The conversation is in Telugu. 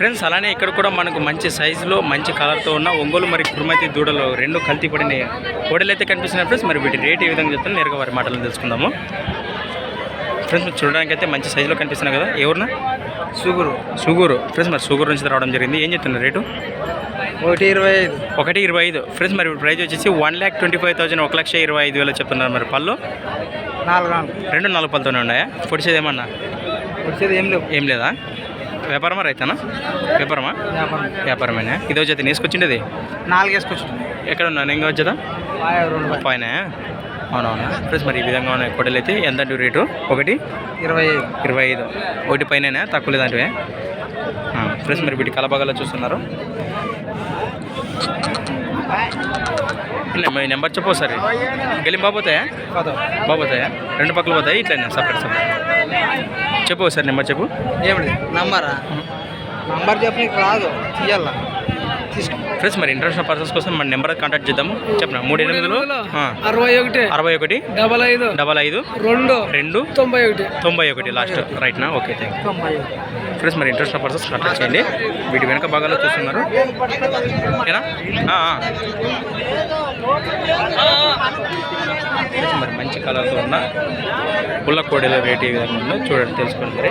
ఫ్రెండ్స్ అలానే ఇక్కడ కూడా మనకు మంచి సైజులో మంచి కలర్తో ఉన్న ఒంగోలు మరి కుర్మతి దూడలు రెండు కల్తీ పడిన కోడలు అయితే కనిపిస్తున్నాయి ఫ్రెండ్స్ మరి వీటి రేట్ ఏ విధంగా చెప్తాను నేరుగా వారి మాటలను తెలుసుకుందాము. ఫ్రెండ్స్ మీరు చూడడానికి అయితే మంచి సైజులో కనిపిస్తున్నాయి కదా ఎవరిన సుగురు. సుగూరు. ఫ్రెండ్స్ మరి సుగూరు నుంచి రావడం జరిగింది. ఏం చెప్తున్నారు రేటు? ఒకటి ఇరవై ఐదు. ఒకటి ఇరవై ఐదు. ఫ్రెండ్స్ మరి ప్రైస్ వచ్చేసి one lakh twenty five thousand ఒక లక్ష ఇరవై ఐదు వేలు చెప్తున్నారు మరి పళ్ళు. నాలుగు రెండు నాలుగు పళ్ళతోనే ఉన్నాయా? పొడిచేది ఏమన్నా? వచ్చేది ఏం లేవు. ఏం లేదా? వ్యాపారమా రైతానా? వ్యాపారమా? వ్యాపారం వ్యాపారమేనా? ఇది వచ్చేది నేసుకొచ్చిండేది? నాలుగు వేసుకొచ్చింది ఎక్కడ ఉన్నాను ఇంకా వచ్చేదా. పైన అవునవునా. ఫ్రెండ్స్ మరి ఈ విధంగా ఉన్నాయి కొడలు అయితే ఎంత అంటే రేటు? ఒకటి? ఇరవై ఐదు. ఇరవై ఐదు. ఒకటి పైన తక్కువ లేదంటే ఫ్రెండ్స్ మరి వీటి కలబాగాలో చూస్తున్నారు. మీ నెంబర్ చెప్పు సరే గెలిం బాబోతాయా బాబోతాయా రెండు పక్కలు పోతాయి? ఇట్లా సపరేట్ సపరేట్ చెప్పు సార్ నెంబర్ చెప్పు. ఏమిటి? నంబరా? నంబర్ చెప్పి రాదు తీయాల? ఫ్రెండ్స్ మరి ఇంటర్నేషనల్ పర్సన్స్ కోసం మన నెంబర్ కాంటాక్ట్ చేద్దాము. చెప్పిన? మూడు ఎనిమిదిలో? అరవై ఒకటి. అరవై ఒకటి. డబల్ ఐదు. డబల్ ఐదు. రెండు. రెండు. తొంభై ఒకటి. తొంభై ఒకటి. లాస్ట్ రైట్నా ఓకే థ్యాంక్ యూ ఫ్రెండ్స్ మరి ఇంట్రెస్ట్ పర్సన్స్ కాంటాక్ట్ చేయండి. వీటి వెనక భాగాల్లో చూస్తున్నారు. ఓకేనా ఆ, ఆ. ఫ్రెండ్స్ మరి మంచి కలర్తో ఉన్న పుల్ల కోడెల రేట్ ఏ విధంగా ఉందో చూడండి తెలుసుకోండి మరి